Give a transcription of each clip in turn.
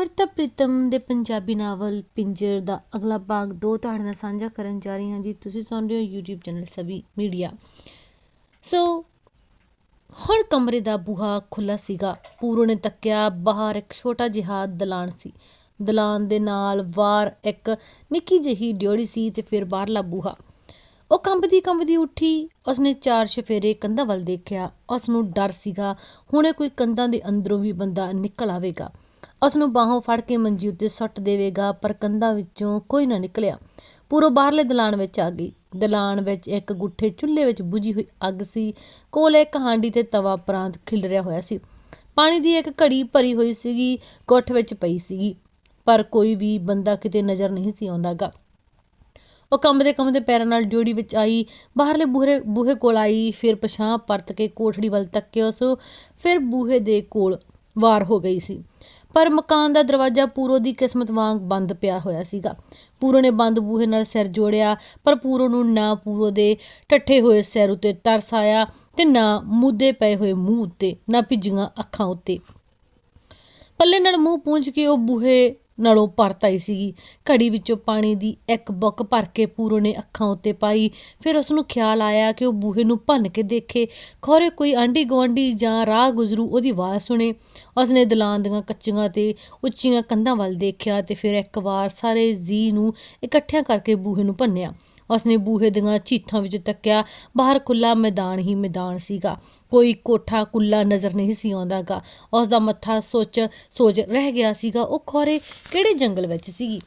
ਅਮ੍ਰਿਤਾ ਪ੍ਰੀਤਮ ਦੇ ਪੰਜਾਬੀ ਨਾਵਲ ਪਿੰਜਰ ਦਾ ਅਗਲਾ ਭਾਗ ਦੋ ਤੁਹਾਡੇ ਨਾਲ ਸਾਂਝਾ ਕਰਨ ਜਾ ਰਹੀ ਹਾਂ ਜੀ। ਤੁਸੀਂ ਸੁਣ ਰਹੇ ਹੋ YouTube channel Sabhi media. So ਹੁਣ ਕਮਰੇ ਦਾ ਬੂਹਾ ਖੁੱਲਾ ਸੀਗਾ। ਪੂਰੋ ਨੇ ਤੱਕਿਆ, ਬਾਹਰ ਇੱਕ ਛੋਟਾ ਜਿਹਾ ਦਲਾਨ ਸੀ। ਦਲਾਨ ਦੇ ਨਾਲ ਵਾਰ ਇੱਕ ਨਿੱਕੀ ਜਿਹੀ ਡਿਓੜੀ ਸੀ ਤੇ ਫਿਰ ਬਾਹਰਲਾ ਬੂਹਾ। ਉਹ ਕੰਬਦੀ ਕੰਬਦੀ ਉੱਠੀ। ਉਸਨੇ ਚਾਰ ਸ਼ਫੇਰੇ ਕੰਧਾਂ ਵੱਲ ਦੇਖਿਆ। ਉਸ ਨੂੰ ਡਰ ਸੀਗਾ। ਹੁਣੇ ਕੋਈ ਕੰਧਾਂ ਦੇ ਅੰਦਰੋਂ ਵੀ ਬੰਦਾ ਨਿਕਲ ਆਵੇਗਾ। ਉਸ ਨੂੰ ਬਾਹੋਂ ਫੜ ਕੇ ਮੰਜੀ ਉੱਤੇ ਸੁੱਟ ਦੇਵੇਗਾ, ਪਰ ਕੰਧਾਂ ਵਿੱਚੋਂ ਕੋਈ ਨਾ ਨਿਕਲਿਆ। ਪੂਰੋ ਬਾਹਰਲੇ ਦਲਾਨ ਵਿੱਚ ਆ ਗਈ। ਦਲਾਨ ਵਿੱਚ ਇੱਕ ਗੁੱਠੇ ਚੁੱਲ੍ਹੇ ਵਿੱਚ ਬੁਝੀ ਹੋਈ ਅੱਗ ਸੀ। ਕੋਲ ਇੱਕ ਹਾਂਡੀ ਤੇ ਤਵਾ ਪ੍ਰਾਂਤ ਰਿਹਾ ਹੋਇਆ ਸੀ। ਪਾਣੀ ਦੀ ਇੱਕ ਘੜੀ ਭਰੀ ਹੋਈ ਸੀਗੀ, ਗੁੱਠ ਵਿੱਚ ਪਈ ਸੀਗੀ, ਪਰ ਕੋਈ ਵੀ ਬੰਦਾ ਕਿਤੇ ਨਜ਼ਰ ਨਹੀਂ ਸੀ ਆਉਂਦਾਗਾ। ਉਹ ਕੰਬਦੇ ਕੰਬਦੇ ਪੈਰਾਂ ਨਾਲ ਡਿਊੜੀ ਵਿੱਚ ਆਈ, ਬਾਹਰਲੇ ਬੂਹੇ ਬੂਹੇ ਕੋਲ ਆਈ, ਫਿਰ ਪਛਾਂ ਪਰਤ ਕੇ ਕੋਠੜੀ ਵੱਲ ਤੱਕਿਆ ਉਸ, ਫਿਰ ਬੂਹੇ ਦੇ ਕੋਲ ਵਾਰ ਹੋ ਗਈ ਸੀ। ਪਰ ਮਕਾਨ ਦਾ ਦਰਵਾਜ਼ਾ ਪੂਰੋ ਦੀ ਕਿਸਮਤ ਵਾਂਗ ਬੰਦ ਪਿਆ ਹੋਇਆ ਸੀਗਾ। ਪੂਰੋ ਨੇ ਬੰਦ ਬੂਹੇ ਨਾਲ ਸਿਰ ਜੋੜਿਆ, ਪਰ ਪੂਰੋ ਨੂੰ ਨਾ ਪੂਰੋ ਦੇ ਠੱਠੇ ਹੋਏ ਸਿਰ ਉਤੇ ਤਰਸ ਆਇਆ ਤੇ ਨਾ ਮੁੱਦੇ ਪਏ ਹੋਏ ਮੂੰਹ ਉੱਤੇ, ਨਾ ਭਿੱਜੀਆਂ ਅੱਖਾਂ ਉੱਤੇ। ਪੱਲੇ ਨਾਲ ਮੂੰਹ ਪੂੰਝ ਕੇ ਉਹ ਬੂਹੇ ਨਾਲੋਂ ਪਰਤ ਆਈ ਸੀਗੀ। ਘੜੀ ਵਿੱਚੋਂ ਪਾਣੀ ਦੀ ਇੱਕ ਬੁੱਕ ਭਰ ਕੇ ਪੂਰੋ ਨੇ ਅੱਖਾਂ ਉੱਤੇ ਪਾਈ। ਫਿਰ ਉਸ ਨੂੰ ਖਿਆਲ ਆਇਆ ਕਿ ਉਹ ਬੂਹੇ ਨੂੰ ਭੰਨ ਕੇ ਦੇਖੇ। ਖੌਰੇ ਕੋਈ ਆਂਢੀ ਗੁਆਂਢੀ ਜਾਂ ਰਾਹ ਗੁਜ਼ਰੂ ਉਹਦੀ ਆਵਾਜ਼ ਸੁਣੇ। ਉਸਨੇ ਦਲਾਨ ਦੀਆਂ ਕੱਚੀਆਂ ਤੇ ਉੱਚੀਆਂ ਕੰਧਾਂ ਵੱਲ ਦੇਖਿਆ ਤੇ ਫਿਰ ਇੱਕ ਵਾਰ ਸਾਰੇ ਜੀ ਨੂੰ ਇਕੱਠਿਆਂ ਕਰਕੇ ਬੂਹੇ ਨੂੰ ਭੰਨਿਆ। ਉਸਨੇ ਬੂਹੇ ਦੀਆਂ ਚੀਥਾਂ ਵਿੱਚ ਤੱਕਿਆ। ਬਾਹਰ ਖੁੱਲਾ ਮੈਦਾਨ ਹੀ ਮੈਦਾਨ ਸੀਗਾ। ਕੋਈ ਕੋਠਾ ਕੁੱਲਾ ਨਜ਼ਰ ਨਹੀਂ ਸੀ ਆਉਂਦਾਗਾ। ਉਸ ਦਾ ਮੱਥਾ ਸੋਚ ਸੋਚ ਰਹਿ ਗਿਆ ਸੀਗਾ। ਉਹ ਖੋਰੇ ਕਿਹੜੇ ਜੰਗਲ ਵਿੱਚ ਸੀਗੀ?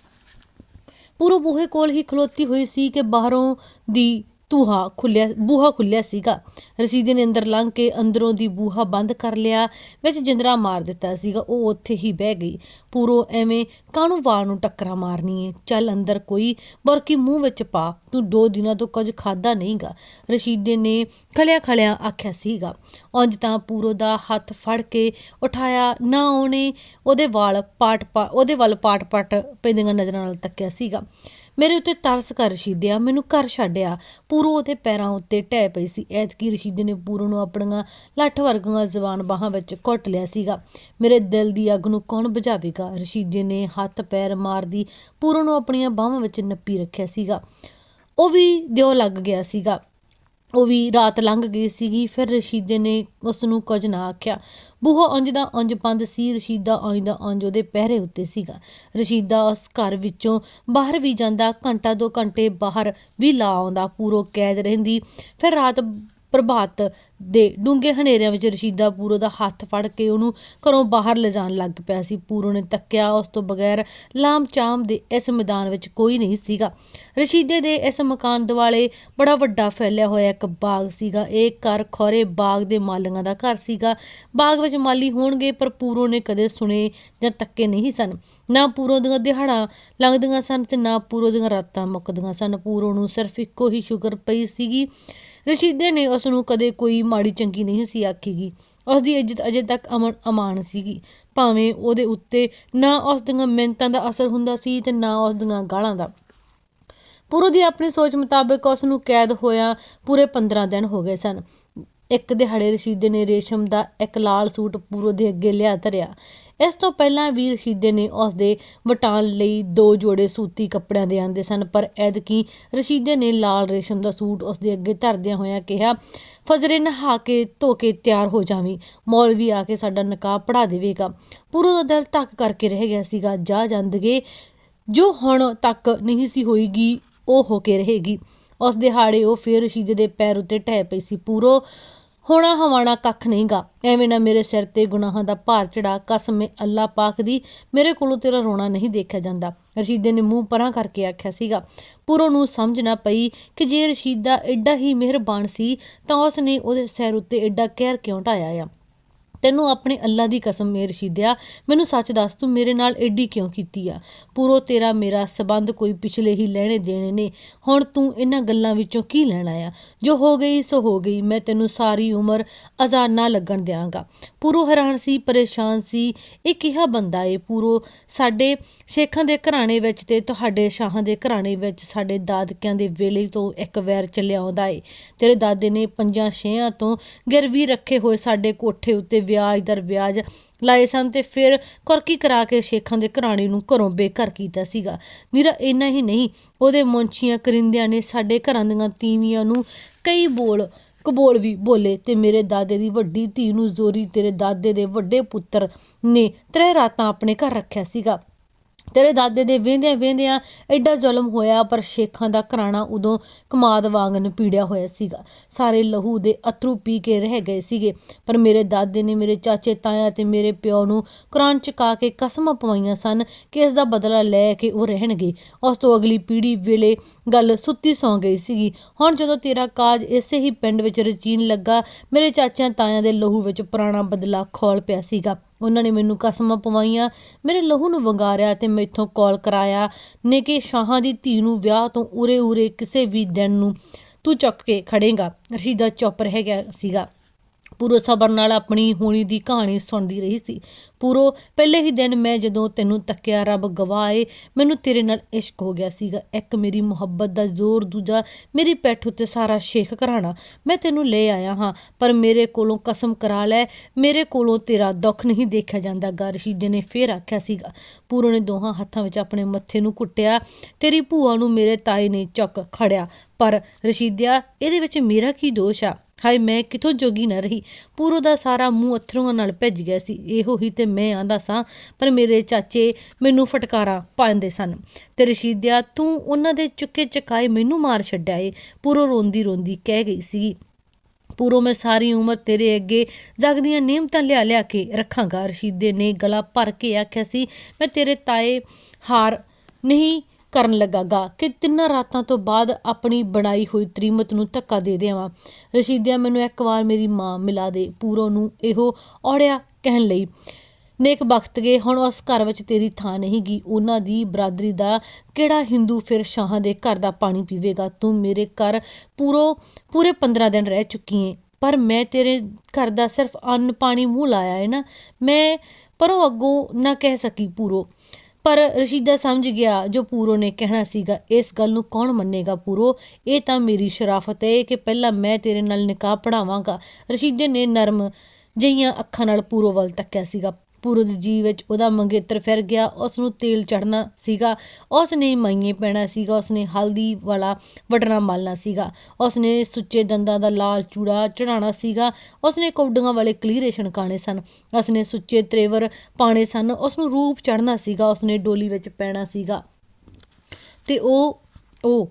ਪੂਰੋ ਬੂਹੇ ਕੋਲ ਹੀ ਖਲੋਤੀ ਹੋਈ ਸੀ ਕਿ ਬਾਹਰੋਂ ਦੀ ਤੂਹਾ ਖੁੱਲਿਆ ਬੂਹਾ ਖੁੱਲਿਆ ਸੀਗਾ। ਰਸੀਦੇ ਨੇ ਅੰਦਰ ਲੰਘ ਕੇ ਅੰਦਰੋਂ ਦੀ ਬੂਹਾ ਬੰਦ ਕਰ ਲਿਆ, ਵਿੱਚ ਜਿੰਦਰਾ ਮਾਰ ਦਿੱਤਾ ਸੀਗਾ। ਉਹ ਉੱਥੇ ਹੀ ਬਹਿ ਗਈ। ਪੂਰੋ ਐਵੇਂ ਕਾਹਨੂੰ ਵਾਲ ਨੂੰ ਟੱਕਰਾ ਮਾਰਨੀ ਏ? ਚੱਲ ਅੰਦਰ ਕੋਈ ਬਰਕੀ ਮੂੰਹ ਵਿੱਚ ਪਾ, ਤੂੰ ਦੋ ਦਿਨਾਂ ਤੋਂ ਕੁਝ ਖਾਦਾ ਨਹੀਂਗਾ। ਰਸ਼ੀਦੇ ਨੇ ਖਲਿਆ ਖਲਿਆ ਆਖਿਆ ਸੀਗਾ। ਉਂਝ ਤਾਂ ਪੂਰੋ ਦਾ ਹੱਥ ਫੜ ਕੇ ਉਠਾਇਆ ਨਾ ਉਹਨੇ, ਉਹਦੇ ਵਾਲ ਪਾਟ ਪਾ, ਉਹਦੇ ਵੱਲ ਪਾਟ ਪਾਟ ਪੈਂਦੀਆਂ ਨਜ਼ਰਾਂ ਨਾਲ ਤੱਕਿਆ ਸੀਗਾ। ਮੇਰੇ ਉੱਤੇ ਤਰਸ ਕਰ ਰਸ਼ੀਦਿਆ, ਮੈਨੂੰ ਘਰ ਛੱਡਿਆ। ਪੂਰੋ ਉਹਦੇ ਪੈਰਾਂ ਉੱਤੇ ਟਹਿ ਪਈ ਸੀ। ਐਤਕੀ ਰਸ਼ੀਦੇ ਨੇ ਪੂਰੋ ਨੂੰ ਆਪਣੀਆਂ ਲੱਠ ਵਰਗੀਆਂ ਜ਼ਬਾਨ ਬਾਹਾਂ ਵਿੱਚ ਘੁੱਟ ਲਿਆ ਸੀਗਾ। ਮੇਰੇ ਦਿਲ ਦੀ ਅੱਗ ਨੂੰ ਕੌਣ ਬੁਝਾਵੇਗਾ? ਰਸ਼ੀਦੇ ਨੇ ਹੱਥ ਪੈਰ ਮਾਰਦੀ ਪੂਰੋ ਨੂੰ ਆਪਣੀਆਂ ਬਾਹਾਂ ਵਿੱਚ ਨੱਪੀ ਰੱਖਿਆ ਸੀਗਾ। ਉਹ ਵੀ ਦਿਓ ਲੱਗ ਗਿਆ ਸੀਗਾ। ਉਹ ਵੀ ਰਾਤ ਲੰਘ ਗਈ ਸੀਗੀ, ਫਿਰ ਰਸ਼ੀਦੇ ਨੇ ਉਸ ਨੂੰ ਕੁਝ ਨਾ ਆਖਿਆ। ਬੂਹਾ ਉਂਝ ਦਾ ਉਂਝ ਬੰਦ ਸੀ, ਰਸ਼ੀਦਾ ਉਂਝ ਦਾ ਉਂਝ ਉਹਦੇ ਪਹਿਰੇ ਉੱਤੇ ਸੀਗਾ। ਰਸ਼ੀਦਾ ਉਸ ਘਰ ਵਿੱਚੋਂ ਬਾਹਰ ਵੀ ਜਾਂਦਾ, ਘੰਟਾ ਦੋ ਘੰਟੇ ਬਾਹਰ ਵੀ ਲਾ ਆਉਂਦਾ, ਪੂਰੋ ਕੈਦ ਰਹਿੰਦੀ। ਫਿਰ ਰਾਤ ਪ੍ਰਭਾਤ ਦੇ ਡੂੰਘੇ ਹਨੇਰਿਆਂ ਵਿੱਚ ਰਸ਼ੀਦਾ ਪੂਰੋ ਦਾ ਹੱਥ ਫੜ ਕੇ ਉਹਨੂੰ ਘਰੋਂ ਬਾਹਰ ਲਿਜਾਣ ਲੱਗ ਪਿਆ ਸੀ। ਪੂਰੋ ਨੇ ਤੱਕਿਆ, ਉਸ ਤੋਂ ਬਗੈਰ ਲਾਮ ਚਾਮ ਦੇ ਇਸ ਮੈਦਾਨ ਵਿੱਚ ਕੋਈ ਨਹੀਂ ਸੀਗਾ। ਰਸ਼ੀਦੇ ਦੇ ਇਸ ਮਕਾਨ ਦਿਵਾਲੇ ਬੜਾ ਵੱਡਾ ਫੈਲਿਆ ਹੋਇਆ ਇੱਕ ਬਾਗ ਸੀਗਾ। ਇਹ ਘਰ ਖੋਰੇ ਬਾਗ ਦੇ ਮਾਲੀਆਂ ਦਾ ਘਰ ਸੀਗਾ। ਬਾਗ ਵਿੱਚ ਮਾਲੀ ਹੋਣਗੇ, ਪਰ ਪੂਰੋ ਨੇ ਕਦੇ ਸੁਣੇ ਜਾਂ ਤੱਕੇ ਨਹੀਂ ਸਨ। ਨਾ ਪੂਰੋ ਦੀਆਂ ਦਿਹਾੜਾਂ ਲੰਘਦੀਆਂ ਸਨ ਤੇ ਨਾ ਪੂਰੋ ਦੀਆਂ ਰਾਤਾਂ ਮੁੱਕਦੀਆਂ ਸਨ। ਪੂਰੋ ਨੂੰ ਸਿਰਫ ਇੱਕੋ ਹੀ ਸ਼ੁਕਰ ਪਈ ਸੀਗੀ। ਰਸ਼ੀਦੇ ਨੇ ਉਸ ਨੂੰ ਕਦੇ ਕੋਈ ਮਾੜੀ ਚੰਗੀ ਨਹੀਂ ਸੀ ਆਖੀਗੀ। ਉਸ ਦੀ ਇੱਜ਼ਤ ਅਜੇ ਤੱਕ ਅਮਨ ਅਮਾਨ ਸੀਗੀ। ਭਾਵੇਂ ਉਹਦੇ ਉੱਤੇ ਨਾ ਉਸ ਦੀਆਂ ਮਿਹਨਤਾਂ ਦਾ ਅਸਰ ਹੁੰਦਾ ਸੀ ਤੇ ਨਾ ਉਸ ਦੀਆਂ ਗਾਲਾਂ ਦਾ। ਪੂਰੋ ਦੀ ਆਪਣੀ ਸੋਚ ਮੁਤਾਬਕ ਉਸ ਨੂੰ ਕੈਦ ਹੋਇਆ ਪੂਰੇ 15 ਦਿਨ ਹੋ ਗਏ ਸਨ। ਇੱਕ ਦਿਹਾੜੇ ਰਸ਼ੀਦੇ ਨੇ ਰੇਸ਼ਮ ਦਾ ਇੱਕ ਲਾਲ ਸੂਟ ਪੂਰੋ ਦੇ ਅੱਗੇ ਲਿਆ ਧਰਿਆ। ਇਸ ਤੋਂ ਪਹਿਲਾਂ ਵੀ ਰਸ਼ੀਦੇ ਨੇ ਉਸ ਦੇ ਵਟਾਣ ਲਈ ਦੋ ਜੋੜੇ ਸੂਤੀ ਕੱਪੜਿਆਂ ਦੇ ਆਂਦੇ ਸਨ, ਪਰ ਐਦਕੀ ਰਸ਼ੀਦੇ ਨੇ ਲਾਲ ਰੇਸ਼ਮ ਦਾ ਸੂਟ ਉਸ ਦੇ ਅੱਗੇ ਧਰਦਿਆਂ ਹੋਇਆਂ ਕਿਹਾ, ਫਜਰੇ ਨਹਾ ਕੇ ਧੋ ਕੇ ਤਿਆਰ ਹੋ ਜਾਵੀਂ, ਮੌਲਵੀ ਆ ਕੇ ਸਾਡਾ ਨਕਾਬ ਪੜਾ ਦੇਵੇਗਾ। ਪੂਰੋ ਦਾ ਦਿਲ ਧੱਕ ਕਰਕੇ ਰਹਿ ਗਿਆ ਸੀਗਾ, ਜਾ ਜਾਂਦਗੇ, ਜੋ ਹੁਣ ਤੱਕ ਨਹੀਂ ਸੀ ਹੋਈਗੀ, ਉਹ ਹੋ ਕੇ ਰਹੇਗੀ। ਉਸ ਦਿਹਾੜੇ ਉਹ ਫੇਰ ਰਸ਼ੀਦੇ ਦੇ ਪੈਰ ਉੱਤੇ ਢਹਿ ਪਈ ਸੀ। ਪੂਰੋ ਹੋਣਾ ਹਵਾਣਾ ਕੱਖ ਨਹੀਂਗਾ। ਐਵੇਂ ਨਾ ਮੇਰੇ ਸਿਰ ਤੇ ਗੁਨਾਹਾਂ ਦਾ ਭਾਰ ਚੜਾ, ਕਸਮੇ ਅੱਲਾ ਪਾਕ ਦੀ, ਮੇਰੇ ਕੋਲੋਂ ਤੇਰਾ ਰੋਣਾ ਨਹੀਂ ਦੇਖਿਆ ਜਾਂਦਾ। ਰਸ਼ੀਦੇ ਨੇ ਮੂੰਹ ਪਰਾਂ ਕਰਕੇ ਆਖਿਆ ਸੀਗਾ, ਪੂਰੋ ਨੂੰ ਸਮਝ ਨਾ ਪਈ ਕਿ ਜੇ ਰਸ਼ੀਦਾ ਐਡਾ ਹੀ ਮਿਹਰਬਾਨ ਸੀ, ਤਾਂ ਉਸ ਨੇ ਉਹਦੇ ਸਿਰ ਉੱਤੇ ਐਡਾ ਕਹਿਰ ਕਿਉਂ ਢਾਇਆ ਆ? ਤੈਨੂੰ ਆਪਣੇ ਅੱਲਾ ਦੀ ਕਸਮ ਮੇਰ ਰਸ਼ੀਦਿਆ ਮੈਨੂੰ ਸੱਚ ਦੱਸ, ਤੂੰ ਮੇਰੇ ਨਾਲ ਐਡੀ ਕਿਉਂ ਕੀਤੀ ਆ? ਪੂਰੋ, ਤੇਰਾ ਮੇਰਾ ਸਬੰਧ ਕੋਈ ਪਿਛਲੇ ਹੀ ਲੈਣੇ ਦੇਣੇ ਨੇ। ਹੁਣ ਤੂੰ ਇਹਨਾਂ ਗੱਲਾਂ ਵਿੱਚੋਂ ਕੀ ਲੈਣਾ ਆ ਜੋ ਹੋ ਗਈ, ਸੋ ਹੋ ਗਈ। ਮੈਂ ਤੈਨੂੰ ਸਾਰੀ ਉਮਰ ਅਜ਼ਾਨ ਨਾ ਲੱਗਣ ਦਿਆਂਗਾ। ਪੂਰੋ ਹੈਰਾਨ ਸੀ, ਪਰੇਸ਼ਾਨ ਸੀ। ਇਹ ਕਿਹਾ ਬੰਦਾ ਏ ਪੂਰੋ, ਸਾਡੇ ਸ਼ੇਖਾਂ ਦੇ ਘਰਾਣੇ ਵਿੱਚ ਤੇ ਤੁਹਾਡੇ ਸ਼ਾਹਾਂ ਦੇ ਘਰਾਣੇ ਵਿੱਚ ਸਾਡੇ ਦਾਦਕਿਆਂ ਦੇ ਵੇਲੇ ਤੋਂ ਇੱਕ ਵੈਰ ਚੱਲਿਆ ਆਉਂਦਾ ਏ। ਤੇਰੇ ਦਾਦੇ ਨੇ ਪੰਜਾਂ ਛੇਆਂ ਤੋਂ ਗਿਰਵੀ ਰੱਖੇ ਹੋਏ ਸਾਡੇ ਕੋਠੇ ਉੱਤੇ ਵਿਆਜ ਦਰ ਵਿਆਜ ਲਾਏ ਸਨ ਤੇ ਫਿਰ ਕੁਰਕੀ ਕਰਾ ਕੇ ਸ਼ੇਖਾਂ ਦੇ ਘਰਾਣੇ ਨੂੰ ਘਰੋਂ ਬੇਘਰ ਕੀਤਾ ਸੀਗਾ। ਨਿਰਾ, ਇੰਨਾ ਹੀ ਨਹੀਂ, ਉਹਦੇ ਮੁੰਚੀਆਂ ਕਰਿੰਦਿਆਂ ਨੇ ਸਾਡੇ ਘਰਾਂ ਦੀਆਂ ਤੀਵੀਆਂ ਨੂੰ ਕਈ ਬੋਲ ਕਬੋਲ ਵੀ ਬੋਲੇ ਤੇ ਮੇਰੇ ਦਾਦੇ ਦੀ ਵੱਡੀ ਧੀ ਨੂੰ ਜ਼ੋਰੀ ਤੇਰੇ ਦਾਦੇ ਦੇ ਵੱਡੇ ਪੁੱਤਰ ਨੇ ਤਰੇ ਰਾਤਾਂ ਆਪਣੇ ਘਰ ਰੱਖਿਆ ਸੀਗਾ। ਤੇਰੇ ਦਾਦੇ ਦੇ ਵੇਂਦਿਆਂ ਵੇਂਦਿਆਂ ਐਡਾ ਜ਼ੁਲਮ ਹੋਇਆ, ਪਰ ਸ਼ੇਖਾਂ ਦਾ ਘਰਾਣਾ ਉਦੋਂ ਕਮਾਦ ਵਾਂਗ ਨਪੀੜਿਆ ਹੋਇਆ ਸੀਗਾ। ਸਾਰੇ ਲਹੂ ਦੇ ਅਥਰੂ ਪੀ ਕੇ ਰਹਿ ਗਏ ਸੀਗੇ, ਪਰ ਮੇਰੇ ਦਾਦੇ ਨੇ ਮੇਰੇ ਚਾਚੇ, ਤਾਇਆ ਤੇ ਮੇਰੇ ਪਿਓ ਨੂੰ ਕੁਰਾਨ ਚਕਾ ਕੇ ਕਸਮਾਂ ਪਵਾਈਆਂ ਸਨ ਕਿ ਇਸ ਦਾ ਬਦਲਾ ਲੈ ਕੇ ਉਹ ਰਹਿਣਗੇ। ਉਸ ਤੋਂ ਅਗਲੀ ਪੀੜ੍ਹੀ ਵੇਲੇ ਗੱਲ ਸੁੱਤੀ ਸੌਂ ਗਈ ਸੀਗੀ। ਹੁਣ ਜਦੋਂ ਤੇਰਾ ਕਾਜ ਇਸੇ ਹੀ ਪਿੰਡ ਵਿੱਚ ਰਚੀਨ ਲੱਗਾ, ਮੇਰੇ ਚਾਚਿਆਂ, ਤਾਇਆਂ ਦੇ ਲਹੂ ਵਿੱਚ ਪੁਰਾਣਾ ਬਦਲਾ ਖੋਲ ਪਿਆ ਸੀਗਾ। ਉਹਨਾਂ ਨੇ ਮੈਨੂੰ ਕਸਮਾਂ ਪਵਾਈਆਂ, ਮੇਰੇ ਲਹੂ ਨੂੰ ਵੰਗਾਰਿਆ ਤੇ ਮੈਥੋਂ ਕਾਲ ਕਰਾਇਆ ਨੇ ਕਿ ਸ਼ਾਹਾਂ ਦੀ ਧੀ ਨੂੰ ਵਿਆਹ ਤੋਂ ਉਰੇ ਉਰੇ ਕਿਸੇ ਵੀ ਦਿਨ ਨੂੰ ਤੂੰ ਚੁੱਕ ਕੇ ਖੜੇਗਾ। ਰਸ਼ੀਦਾ ਚੁੱਪ ਰਹਿ ਗਿਆ ਸੀਗਾ। ਪੂਰੋ ਸਬਰ ਨਾਲ ਆਪਣੀ ਹੋਣੀ ਦੀ ਕਹਾਣੀ ਸੁਣਦੀ ਰਹੀ ਸੀ। ਪੂਰੋ, ਪਹਿਲੇ ਹੀ ਦਿਨ ਮੈਂ ਜਦੋਂ ਤੈਨੂੰ ਤੱਕਿਆ, ਰੱਬ ਗਵਾਏ, ਮੈਨੂੰ ਤੇਰੇ ਨਾਲ ਇਸ਼ਕ ਹੋ ਗਿਆ ਸੀਗਾ। ਇੱਕ ਮੇਰੀ ਮੁਹੱਬਤ ਦਾ ਜ਼ੋਰ, ਦੂਜਾ ਮੇਰੀ ਪੈਠ ਉੱਤੇ ਸਾਰਾ ਸ਼ੇਖ ਘਰਾਣਾ। ਮੈਂ ਤੈਨੂੰ ਲੈ ਆਇਆ ਹਾਂ, ਪਰ ਮੇਰੇ ਕੋਲੋਂ ਕਸਮ ਕਰਾ ਲੈ, ਮੇਰੇ ਕੋਲੋਂ ਤੇਰਾ ਦੁੱਖ ਨਹੀਂ ਦੇਖਿਆ ਜਾਂਦਾ ਗਾ ਰਸ਼ੀਦੇ ਨੇ ਫੇਰ ਆਖਿਆ ਸੀਗਾ। ਪੂਰੋ ਨੇ ਦੋਹਾਂ ਹੱਥਾਂ ਵਿੱਚ ਆਪਣੇ ਮੱਥੇ ਨੂੰ ਕੁੱਟਿਆ, ਤੇਰੀ ਭੂਆ ਨੂੰ ਮੇਰੇ ਤਾਏ ਨੇ ਚੁੱਕ ਖੜਿਆ। ਪਰ ਰਸ਼ੀਦਿਆ, ਇਹਦੇ ਵਿੱਚ ਮੇਰਾ ਕੀ ਦੋਸ਼ ਆ? ਹਾਏ ਮੈਂ ਕਿਥੋਂ ਜੋਗੀ ਨਾ ਰਹੀ। ਪੂਰੋ ਦਾ ਸਾਰਾ ਮੂੰਹ ਅਥਰੂਆਂ ਨਾਲ ਭਿੱਜ ਗਿਆ ਸੀ। ਇਹੋ ਹੀ ਤੇ ਮੈਂ ਆਂਦਾ ਸਾਂ, ਪਰ ਮੇਰੇ ਚਾਚੇ ਮੈਨੂੰ ਫਟਕਾਰਾ ਪਾਉਂਦੇ ਸਨ। ਤੇ ਰਸ਼ੀਦਿਆ, ਤੂੰ ਉਹਨਾਂ ਦੇ ਚੁੱਕੇ ਚਕਾਏ ਮੈਨੂੰ ਮਾਰ ਛੱਡਿਆ ਏ। ਪੂਰੋ ਰੋਂਦੀ ਰੋਂਦੀ ਕਹਿ ਗਈ ਸੀ ਪੂਰੋ, ਮੈਂ ਸਾਰੀ ਉਮਰ ਤੇਰੇ ਅੱਗੇ ਜਗਦੀਆਂ ਨਿਯਮਤਾਂ ਲਿਆ ਲਿਆ ਕੇ ਰੱਖਾਂਗਾ। ਰਸ਼ੀਦੇ ਨੇ ਗਲਾ ਭਰ ਕੇ ਆਖਿਆ ਸੀ, ਮੈਂ ਤੇਰੇ ਤਾਏ ਹਾਰ ਨਹੀਂ ਕਰਨ ਲੱਗਾਗਾ ਕਿ ਤਿੰਨਾਂ ਰਾਤਾਂ ਤੋਂ ਬਾਅਦ ਆਪਣੀ ਬਣਾਈ ਹੋਈ ਤਰੀਮਤ ਨੂੰ ਧੱਕਾ ਦੇ ਦੇਵਾਂ। ਰਸ਼ੀਦਿਆ, ਮੈਨੂੰ ਇੱਕ ਵਾਰ ਮੇਰੀ ਮਾਂ ਮਿਲਾ ਦੇ, ਪੂਰੋ ਨੂੰ ਇਹੋ ਔੜਿਆ ਕਹਿਣ ਲਈ। ਨੇਕ ਬਖਤ ਗਏ, ਹੁਣ ਉਸ ਘਰ ਵਿੱਚ ਤੇਰੀ ਥਾਂ ਨਹੀਂ ਗੀ। ਉਹਨਾਂ ਦੀ ਬਰਾਦਰੀ ਦਾ ਕਿਹੜਾ ਹਿੰਦੂ ਫਿਰ ਸ਼ਾਹਾਂ ਦੇ ਘਰ ਦਾ ਪਾਣੀ ਪੀਵੇਗਾ? ਤੂੰ ਮੇਰੇ ਘਰ ਪੂਰੋ, ਪੂਰੇ 15 ਦਿਨ ਰਹਿ ਚੁੱਕੀ ਏ। ਪਰ ਮੈਂ ਤੇਰੇ ਘਰ ਦਾ ਸਿਰਫ ਅੰਨ ਪਾਣੀ ਮੂੰਹ ਲਾਇਆ ਹੈ ਨਾ। ਮੈਂ ਪਰੋਂ ਅੱਗੋਂ ਨਾ ਕਹਿ ਸਕੀ ਪੂਰੋ। ਪਰ ਰਸ਼ੀਦਾ ਸਮਝ ਗਿਆ ਜੋ ਪੂਰੋ ਨੇ ਕਹਿਣਾ ਸੀਗਾ, ਇਸ ਗੱਲ ਨੂੰ ਕੌਣ ਮੰਨੇਗਾ ਪੂਰੋ? ਇਹ ਤਾਂ ਮੇਰੀ ਸ਼ਰਾਫਤ ਹੈ ਕਿ ਪਹਿਲਾਂ ਮੈਂ ਤੇਰੇ ਨਾਲ ਨਿਕਾਹ ਪੜਾਵਾਂਗਾ ਰਸ਼ੀਦੇ ਨੇ ਨਰਮ ਜਈਆਂ ਅੱਖਾਂ ਨਾਲ ਪੂਰੋ ਵੱਲ ਤੱਕਿਆ ਸੀਗਾ। ਪੂਰੋ ਦੇ ਜੀ ਵਿੱਚ ਉਹਦਾ ਮੰਗੇਤਰ ਫਿਰ ਗਿਆ ਉਸ ਨੂੰ ਤੇਲ ਚੜਨਾ ਸੀਗਾ ਉਸ ਨੇ ਮਾਈਏ ਪੈਣਾ ਸੀਗਾ ਉਸ ਨੇ ਹਲਦੀ ਵਾਲਾ ਵਟਣਾ ਮਲਣਾ ਸੀਗਾ ਉਸ ਨੇ ਸੁੱਚੇ ਦੰਦਾਂ ਦਾ ਲਾਲ ਚੂੜਾ ਚੜਾਉਣਾ ਸੀਗਾ ਉਸ ਨੇ ਕੌਡੀਆਂ ਵਾਲੇ ਕਲੀਰੇ ਛਣਕਾਣੇ ਸਨ ਉਸ ਨੇ ਸੁੱਚੇ ਤਰੇਵਰ ਪਾਣੇ ਸਨ ਉਸ ਨੂੰ ਰੂਪ ਚੜਨਾ ਸੀਗਾ ਉਸ ਨੇ ਡੋਲੀ ਵਿੱਚ ਪੈਣਾ ਸੀਗਾ। ਤੇ ਉਹ ਉਹ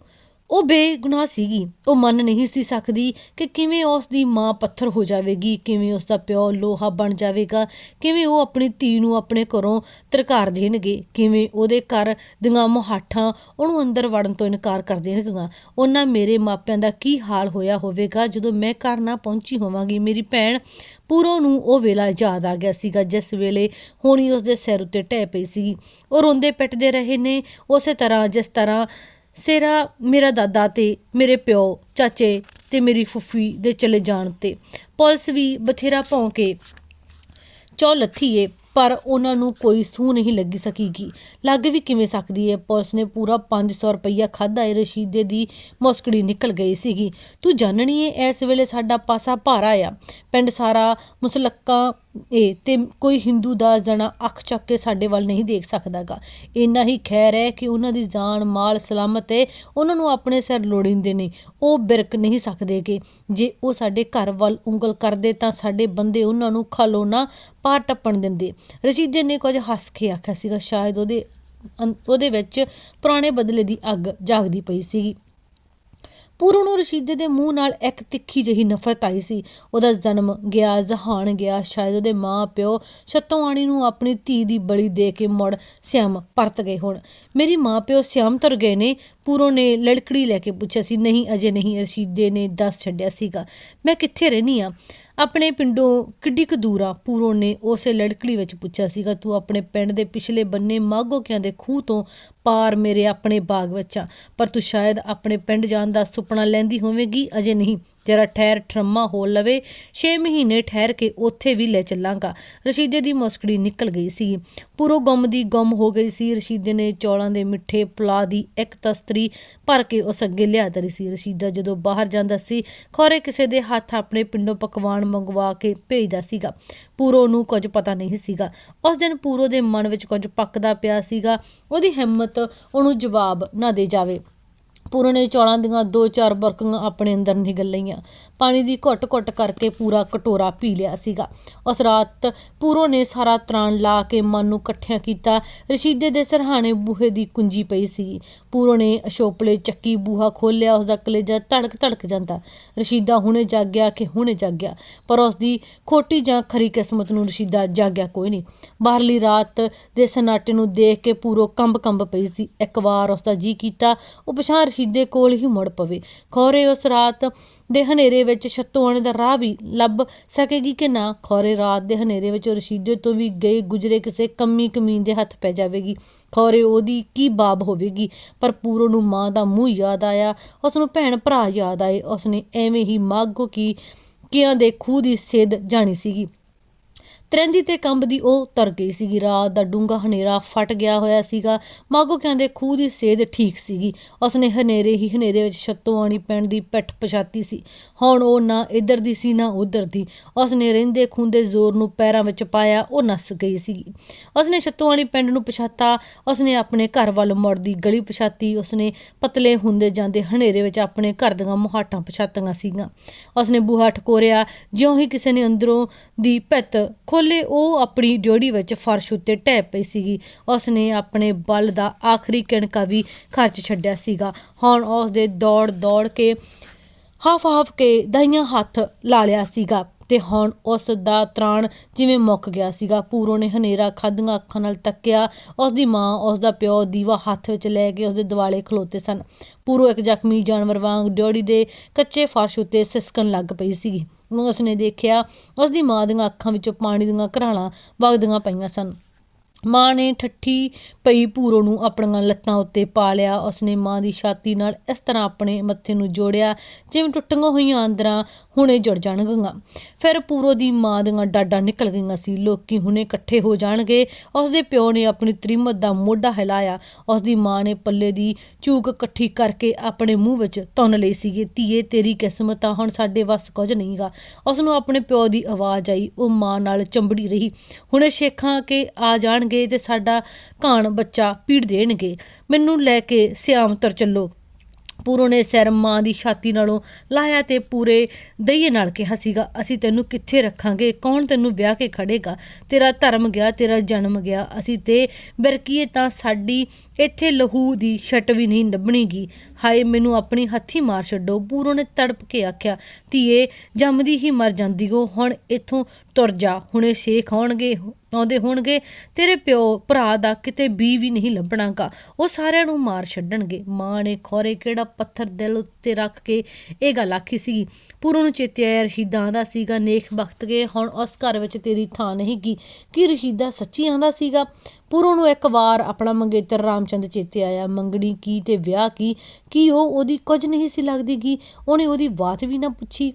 ਉਹ ਬੇਗੁਨਾਹ ਸੀਗੀ। ਉਹ ਮੰਨ ਨਹੀਂ ਸੀ ਸਕਦੀ ਕਿ ਕਿਵੇਂ ਉਸ ਦੀ ਮਾਂ ਪੱਥਰ ਹੋ ਜਾਵੇਗੀ, ਕਿਵੇਂ ਉਸ ਦਾ ਪਿਓ ਲੋਹਾ ਬਣ ਜਾਵੇਗਾ, ਕਿਵੇਂ ਉਹ ਆਪਣੀ ਧੀ ਨੂੰ ਆਪਣੇ ਘਰੋਂ ਤਰਕਾਰ ਦੇਣਗੇ, ਕਿਵੇਂ ਉਹਦੇ ਘਰ ਦੀਆਂ ਮੁਹਾਠਾਂ ਉਹਨੂੰ ਅੰਦਰ ਵੜਨ ਤੋਂ ਇਨਕਾਰ ਕਰ ਦੇਣਗੀਆਂ। ਉਹਨਾਂ ਮੇਰੇ ਮਾਪਿਆਂ ਦਾ ਕੀ ਹਾਲ ਹੋਇਆ ਹੋਵੇਗਾ? ਜਦੋਂ ਮੈਂ ਘਰ ਨਾ ਪਹੁੰਚੀ ਹੋਵਾਂਗੀ, ਮੇਰੀ ਭੈਣ ਪੂਰੋ ਨੂੰ ਉਹ ਵੇਲਾ ਯਾਦ ਆ ਗਿਆ ਸੀਗਾ, ਜਿਸ ਵੇਲੇ ਹੋਣੀ ਉਸ ਦੇ ਸਿਰ ਉੱਤੇ ਢਹਿ ਪਈ ਸੀ ਉਹ ਰੋਂਦੇ ਪਿੱਟਦੇ ਰਹੇ ਨੇ, ਉਸੇ ਤਰ੍ਹਾਂ ਜਿਸ ਤਰ੍ਹਾਂ ਸੇਰਾ ਮੇਰਾ ਦਾਦਾ ਤੇ ਮੇਰੇ ਪਿਓ, ਚਾਚੇ ਤੇ ਮੇਰੀ ਫੁੱਫੀ ਦੇ ਚਲੇ ਜਾਣ ਤੇ। ਪੁਲਿਸ ਵੀ ਬਥੇਰਾ ਭੌਂਕੇ ਚੌ ਲੱਥੀ ਏ ਪਰ ਉਹਨਾਂ ਨੂੰ ਕੋਈ ਸੂਹ ਨਹੀਂ ਲੱਗੀ ਸਕੀਗੀ। ਲੱਗ ਵੀ ਕਿਵੇਂ ਸਕਦੀ ਹੈ ਪੁਲਿਸ ਨੇ ਪੂਰਾ 500 ਰੁਪਈਆ ਖਾਦਾ ਏ, ਰਸ਼ੀਦੇ ਦੀ ਮੁਸਕੜੀ ਨਿਕਲ ਗਈ ਸੀਗੀ। ਤੂੰ ਜਾਣਨੀ ਏ, ਇਸ ਵੇਲੇ ਸਾਡਾ ਪਾਸਾ ਭਾਰਾ ਆ। ਪਿੰਡ ਸਾਰਾ ਮੁਸਲਕਾਂ ਏ ਤੇ ਕੋਈ ਹਿੰਦੂ ਦਾ ਜਣਾ ਅੱਖ ਚੱਕ ਕੇ ਸਾਡੇ ਵੱਲ ਨਹੀਂ ਦੇਖ ਸਕਦਾਗਾ। ਇੰਨਾ ਹੀ ਖੈਰ ਹੈ ਕਿ ਉਹਨਾਂ ਦੀ ਜਾਨ, ਮਾਲ, ਸਲਾਮਤ ਏ ਉਹਨਾਂ ਨੂੰ ਆਪਣੇ ਸਿਰ ਲੋੜੀਂਦੇ ਨੇ। ਉਹ ਬਿਰਕ ਨਹੀਂ ਸਕਦੇਗੇ। ਜੇ ਉਹ ਸਾਡੇ ਘਰ ਵੱਲ ਉਂਗਲ ਕਰਦੇ ਤਾਂ ਸਾਡੇ ਬੰਦੇ ਉਹਨਾਂ ਨੂੰ ਖਾਲੋ ਨਾ, ਪਾਰ ਟੱਪਣ ਦਿੰਦੇ। ਰਸ਼ੀਦੇ ਨੇ ਕੁਝ ਹੱਸ ਕੇ ਆਖਿਆ ਸੀਗਾ, ਸ਼ਾਇਦ ਉਹਦੇ ਅੰ- ਉਹਦੇ ਵਿੱਚ ਪੁਰਾਣੇ ਬਦਲੇ ਦੀ ਅੱਗ ਜਾਗਦੀ ਪਈ ਸੀਗੀ। ਪੂਰਨ ਨੂੰ ਰਸ਼ੀਦੇ ਦੇ ਮੂੰਹ ਨਾਲ ਇੱਕ ਤਿੱਖੀ ਜਿਹੀ ਨਫ਼ਰਤ ਆਈ ਸੀ। ਉਹਦਾ ਜਨਮ ਗਿਆ, ਜਹਾਨ ਗਿਆ, ਸ਼ਾਇਦ ਉਹਦੇ ਮਾਂ ਪਿਓ ਛੱਤੋਆਣੀ ਨੂੰ ਆਪਣੀ ਧੀ ਦੀ ਬਲੀ ਦੇ ਕੇ ਮੁੜ ਸਿਆਮ ਪਰਤ ਗਏ ਹੋਣ। ਮੇਰੀ ਮਾਂ ਪਿਓ ਸਿਆਮ ਤਰ ਗਏ ਨੇ, ਪੂਰੋਂ ਨੇ ਲੜਕੜੀ ਲੈ ਕੇ ਪੁੱਛਿਆ ਸੀ, ਨਹੀਂ, ਅਜੇ ਨਹੀਂ, ਰਸ਼ੀਦੇ ਨੇ ਦੱਸ ਛੱਡਿਆ ਸੀਗਾ। ਮੈਂ ਕਿੱਥੇ ਰਹਿਨੀ ਆ? ਆਪਣੇ ਪਿੰਡੋਂ ਕਿੱਡੀ ਕੁ ਦੂਰ ਆ। ਪੂਰੋ ਨੇ ਉਸੇ ਲੜਕੜੀ ਵਿੱਚ ਪੁੱਛਿਆ ਸੀਗਾ, ਤੂੰ ਆਪਣੇ ਪਿੰਡ ਦੇ ਪਿਛਲੇ ਬੰਨੇ ਮਾਗੋਕਿਆਂ ਦੇ ਖੂਹ ਤੋਂ ਪਾਰ ਮੇਰੇ ਆਪਣੇ ਬਾਗ ਵਿੱਚ ਆ। ਪਰ ਤੂੰ ਸ਼ਾਇਦ ਆਪਣੇ ਪਿੰਡ ਜਾਣ ਦਾ ਸੁਪਨਾ ਲੈਂਦੀ ਹੋਵੇਂਗੀ? ਅਜੇ ਨਹੀਂ। ਜਰਾ ਠਹਿਰ ਠਰਮਾ ਹੋ ਲਵੇ 6 ਮਹੀਨੇ ਠਹਿਰ ਕੇ ਉੱਥੇ ਵੀ ਲੈ ਚੱਲਾਂਗਾ। ਰਸ਼ੀਦੇ ਦੀ ਮੁਸਕੜੀ ਨਿਕਲ ਗਈ ਸੀ। ਪੂਰੋ ਗੁੰਮ ਦੀ ਗੁੰਮ ਹੋ ਗਈ ਸੀ। ਰਸ਼ੀਦੇ ਨੇ ਚੌਲਾਂ ਦੇ ਮਿੱਠੇ ਪਲਾ ਦੀ ਇੱਕ ਤਸਤਰੀ ਭਰ ਕੇ ਉਸ ਅੱਗੇ ਲਿਆ ਧਰੀ ਸੀ। ਰਸ਼ੀਦਾ ਜਦੋਂ ਬਾਹਰ ਜਾਂਦਾ ਸੀ, ਖੋਰੇ ਕਿਸੇ ਦੇ ਹੱਥ ਆਪਣੇ ਪਿੰਡੋਂ ਪਕਵਾਨ ਮੰਗਵਾ ਕੇ ਭੇਜਦਾ ਸੀਗਾ। ਪੂਰੋ ਨੂੰ ਕੁਝ ਪਤਾ ਨਹੀਂ ਸੀਗਾ। ਉਸ ਦਿਨ ਪੂਰੋ ਦੇ ਮਨ ਵਿੱਚ ਕੁਝ ਪੱਕਦਾ ਪਿਆ ਸੀਗਾ। ਉਹਦੀ ਹਿੰਮਤ ਉਹਨੂੰ ਜਵਾਬ ਨਾ ਦੇ ਜਾਵੇ। ਪੂਰੋ ਨੇ ਚੌਲਾਂ ਦੀਆਂ ਦੋ ਚਾਰ ਬਰਕੀਆਂ ਆਪਣੇ ਅੰਦਰ ਨਿਗਲ ਲਈਆਂ। ਪਾਣੀ ਦੀ ਘੁੱਟ-ਘੁੱਟ ਕਰਕੇ ਪੂਰਾ ਕਟੋਰਾ ਪੀ ਲਿਆ ਸੀਗਾ। ਉਸ ਰਾਤ ਪੂਰੋ ਨੇ ਸਾਰਾ ਤਰਾਣ ਲਾ ਕੇ ਮਨ ਨੂੰ ਇਕੱਠਿਆਂ ਕੀਤਾ। ਰਸ਼ੀਦੇ ਦੇ ਸਰਹਾਣੇ ਬੂਹੇ ਦੀ ਕੁੰਜੀ ਪਈ ਸੀ। ਪੂਰੋ ਨੇ ਅਸ਼ੋਪਲੇ ਚੱਕੀ ਬੂਹਾ ਖੋਲਿਆ ਉਸ ਦਾ ਕਲੇਜਾ ਧੜਕ ਧੜਕ ਜਾਂਦਾ। ਰਸ਼ੀਦਾ ਹੁਣੇ ਜਾਗਿਆ ਕਿ ਹੁਣੇ ਜਾਗਿਆ, ਪਰ ਉਸ ਦੀ ਖੋਟੀ ਜਾਂ ਖਰੀ ਕਿਸਮਤ ਨੂੰ ਰਸ਼ੀਦਾ ਜਾਗਿਆ ਕੋਈ ਨਹੀਂ। ਬਾਹਰਲੀ ਰਾਤ ਦੇ ਸਨਾਟੇ ਨੂੰ ਦੇਖ ਕੇ ਪੂਰੋ ਕੰਬ ਕੰਬ ਪਈ ਸੀ। ਇੱਕ ਵਾਰ ਉਸ ਦਾ ਜੀ ਕੀਤਾ, ਉਹ ਪਛਾਣ ਰਸ਼ੀਦੇ ਕੋਲ ਹੀ ਮੁੜ ਪਵੇ। ਖੋਰੇ ਉਸ ਰਾਤ ਦੇ ਹਨੇਰੇ ਵਿੱਚ ਛੱਤੋਂ ਆਉਣ ਦਾ ਰਾਹ ਵੀ ਲੱਭ ਸਕੇਗੀ ਕਿ ਨਾ? ਖੋਰੇ ਰਾਤ ਦੇ ਹਨੇਰੇ ਵਿੱਚ ਰਸ਼ੀਦੇ ਤੋਂ ਵੀ ਗਏ ਗੁਜਰੇ ਕਿਸੇ ਕੰਮੀ ਕਮੀਨ ਦੇ ਹੱਥ ਪੈ ਜਾਵੇਗੀ। ਖੋਰੇ ਉਹਦੀ ਕੀ ਬਾਬ ਹੋਵੇਗੀ? ਪਰ ਪੂਰੋ ਨੂੰ ਮਾਂ ਦਾ ਮੂੰਹ ਯਾਦ ਆਇਆ। ਉਸ ਨੂੰ ਭੈਣ ਭਰਾ ਯਾਦ ਆਏ। ਉਸਨੇ ਐਵੇਂ ਹੀ ਮਾਗੋ ਕੀ ਕਿਆਂ ਦੇ ਖੂਹ ਦੀ ਸੇਧ ਜਾਣੀ ਸੀਗੀ। ਤਰੰਦੀ ਤੇ ਕੰਬਦੀ ਉਹ ਤਰ ਗਈ ਸੀਗੀ। ਰਾਤ ਦਾ ਡੂੰਗਾ ਹਨੇਰਾ ਫਟ ਗਿਆ ਹੋਇਆ ਸੀਗਾ। ਮਾਗੋ ਕਹਿੰਦੇ ਖੂਹ ਦੀ ਸੇਧ ਠੀਕ ਸੀਗੀ। ਉਸਨੇ ਹਨੇਰੇ ਹੀ ਹਨੇਰੇ ਵਿੱਚ ਛੱਤੋਂ ਆਣੀ ਪੈਣ ਦੀ ਪਿੱਠ ਪਛਾਤੀ ਸੀ। ਹੁਣ ਉਹ ਨਾ ਇੱਧਰ ਦੀ ਸੀ, ਨਾ ਉੱਧਰ ਦੀ। ਉਸਨੇ ਰਹਿੰਦੇ ਖੁੰਦੇ ਜ਼ੋਰ ਨੂੰ ਪੈਰਾਂ ਵਿੱਚ ਪਾਇਆ, ਉਹ ਨਸ ਗਈ ਸੀਗੀ। ਉਸਨੇ ਛੱਤੋਂ ਵਾਲੀ ਪਿੰਡ ਨੂੰ ਪਛਾਤਾ। ਉਸਨੇ ਆਪਣੇ ਘਰ ਵੱਲ ਮੁੜਦੀ ਗਲੀ ਪਛਾਤੀ। ਉਸਨੇ ਪਤਲੇ ਹੁੰਦੇ ਜਾਂਦੇ ਹਨੇਰੇ ਵਿੱਚ ਆਪਣੇ ਘਰ ਦੀਆਂ ਮੁਹਾਟਾਂ ਪਛਾਤੀਆਂ ਸੀਗੀਆਂ। ਉਸਨੇ ਬੂਹਾ ਠਕੋਰਿਆ। ਜਿਉਂ ਹੀ ਕਿਸੇ ਨੇ ਅੰਦਰੋਂ ਦੀ ਭਿੱਤ ਖੋਲੇ ਉਹ ਆਪਣੀ ਡਿਓੜੀ ਵਿੱਚ ਫਰਸ਼ ਉੱਤੇ ਟਹਿ ਪਈ ਸੀਗੀ। ਉਸਨੇ ਆਪਣੇ ਬਲ ਦਾ ਆਖਰੀ ਕਿਣਕਾ ਵੀ ਖਰਚ ਛੱਡਿਆ ਸੀਗਾ। ਹੁਣ ਉਸ ਦੇ ਦੌੜ ਦੌੜ ਕੇ ਹਾਫ ਹਾਫ ਕੇ ਦਾਈਆਂ ਹੱਥ ਲਾ ਲਿਆ ਸੀਗਾ ਤੇ ਹੁਣ ਉਸ ਦਾ ਤਰਾਣ ਜਿਵੇਂ ਮੁੱਕ ਗਿਆ ਸੀਗਾ। ਪੂਰੋ ਨੇ ਹਨੇਰਾ ਖਾਧੀਆਂ ਅੱਖਾਂ ਨਾਲ ਤੱਕਿਆ। ਉਸ ਦੀ ਮਾਂ ਉਸ ਦਾ ਪਿਓ ਦੀਵਾ ਹੱਥ ਵਿੱਚ ਲੈ ਕੇ ਉਸ ਦੇ ਦਿਵਾਲੇ ਖਲੋਤੇ ਸਨ। ਪੂਰੋ ਇੱਕ ਜ਼ਖਮੀ ਜਾਨਵਰ ਵਾਂਗ ਡਿਓੜੀ ਦੇ ਕੱਚੇ ਫਰਸ਼ ਉੱਤੇ ਸਿਸਕਣ ਲੱਗ ਪਈ ਸੀਗੀ। ਉਸਨੇ ਦੇਖਿਆ ਉਸ ਦੀ ਮਾਂ ਦੀਆਂ ਅੱਖਾਂ ਵਿੱਚੋਂ ਪਾਣੀ ਦੀਆਂ ਘਰਾਲਾਂ ਵਗਦੀਆਂ ਪਈਆਂ ਸਨ। ਮਾਂ ਨੇ ਠੱਠੀ ਪਈ ਪੂਰੋ ਨੂੰ ਆਪਣੀਆਂ ਲੱਤਾਂ ਉੱਤੇ ਪਾ ਲਿਆ। ਉਸਨੇ ਮਾਂ ਦੀ ਛਾਤੀ ਨਾਲ ਇਸ ਤਰ੍ਹਾਂ ਆਪਣੇ ਮੱਥੇ ਨੂੰ ਜੋੜਿਆ ਜਿਵੇਂ ਟੁੱਟੀਆਂ ਹੋਈਆਂ ਅੰਦਰਾਂ ਹੁਣੇ ਜੁੜ ਜਾਣਗੀਆਂ। ਫਿਰ ਪੂਰੋ ਦੀ ਮਾਂ ਦੀਆਂ ਡਾਡਾਂ ਨਿਕਲ ਗਈਆਂ ਸੀ। ਲੋਕੀ ਹੁਣੇ ਇਕੱਠੇ ਹੋ ਜਾਣਗੇ। ਉਸਦੇ ਪਿਓ ਨੇ ਆਪਣੀ ਤ੍ਰਿਮਤ ਦਾ ਮੋਢਾ ਹਿਲਾਇਆ। ਉਸਦੀ ਮਾਂ ਨੇ ਪੱਲੇ ਦੀ ਚੂਕ ਇਕੱਠੀ ਕਰਕੇ ਆਪਣੇ ਮੂੰਹ ਵਿੱਚ ਤੁੰਨ ਲਈ ਸੀਗੀ। ਧੀਏ, ਤੇਰੀ ਕਿਸਮਤ ਆ ਹੁਣ ਸਾਡੇ ਵੱਸ ਕੁਝ ਨਹੀਂਗਾ ਉਸ ਨੂੰ ਆਪਣੇ ਪਿਓ ਦੀ ਆਵਾਜ਼ ਆਈ। ਉਹ ਮਾਂ ਨਾਲ ਚੰਬੜੀ ਰਹੀ। ਹੁਣੇ ਸ਼ੇਖਾਂ ਕੇ ਆ ਜਾਣ ਜਾਣਗੇ ਤੇ ਸਾਡਾ ਘਾਣ ਬੱਚਾ ਪੀੜ ਦੇਣਗੇ। ਮੈਨੂੰ ਲੈ ਕੇ ਸਿਆਮ ਤੁਰ ਚੱਲੋ। ਪੂਰੋ ਨੇ ਸਿਰ ਮਾਂ ਦੀ ਛਾਤੀ ਨਾਲੋਂ ਲਾਇਆ ਤੇ ਪੂਰੇ ਦਈਏ ਨਾਲ ਕਿਹਾ ਸੀਗਾ, ਅਸੀਂ ਤੈਨੂੰ ਕਿੱਥੇ ਰੱਖਾਂਗੇ? ਕੌਣ ਤੈਨੂੰ ਵਿਆਹ ਕੇ ਖੜੇਗਾ? ਤੇਰਾ ਧਰਮ ਗਿਆ, ਤੇਰਾ ਜਨਮ ਗਿਆ। ਅਸੀਂ ਤੇ ਬਰਕੀਏ ਤਾਂ ਸਾਡੀ ਇੱਥੇ ਲਹੂ ਦੀ ਛਟ ਵੀ ਨਹੀਂ ਲੱਭਣੀਗੀ। ਹਾਏ, ਮੈਨੂੰ ਆਪਣੀ ਹੱਥੀ ਮਾਰ ਛੱਡੋ। ਪੂਰੋ ਨੇ ਤੜਪ ਕੇ ਆਖਿਆ, ਧੀਏ, ਜੰਮਦੀ ਹੀ ਮਰ ਜਾਂਦੀ ਗੋ ਹੁਣ ਇੱਥੋਂ ਤੁਰ ਜਾ, ਹੁਣੇ ਸ਼ੇਖ ਆਉਣਗੇ, ਆਉਂਦੇ ਹੋਣਗੇ, ਤੇਰੇ ਪਿਓ ਭਰਾ ਦਾ ਕਿਤੇ ਬੀ ਵੀ ਨਹੀਂ ਲੱਭਣਾਗਾ। ਉਹ ਸਾਰਿਆਂ ਨੂੰ ਮਾਰ ਛੱਡਣਗੇ। ਮਾਂ ਨੇ ਖੋਰੇ ਕਿਹੜਾ ਪੱਥਰ ਦਿਲ ਉੱਤੇ ਰੱਖ ਕੇ ਇਹ ਗੱਲ ਆਖੀ ਸੀ ਪੂਰੋ ਨੂੰ ਚੇਤੇ ਆਇਆ ਰਸ਼ੀਦਾ ਆਂਦਾ ਸੀਗਾ ਨੇਖ ਬਖਤ ਗਏ, ਹੁਣ ਉਸ ਘਰ ਵਿੱਚ ਤੇਰੀ ਥਾਂ ਨਹੀਂ ਗੀ। ਕੀ ਰਸ਼ੀਦਾ ਸੱਚੀ ਆਂਦਾ ਸੀਗਾ? ਪੂਰੋ ਨੂੰ ਇੱਕ ਵਾਰ ਆਪਣਾ ਮੰਗੇਤਰ ਰਾਮਚੰਦ ਚੇਤੇ ਆਇਆ। ਮੰਗਣੀ ਕੀ ਤੇ ਵਿਆਹ ਕੀ? ਕੀ ਉਹ ਉਹਦੀ ਕੁਝ ਨਹੀਂ ਸੀ ਲੱਗਦੀ ਗੀ? ਉਹਨੇ ਉਹਦੀ ਬਾਤ ਵੀ ਨਾ ਪੁੱਛੀ।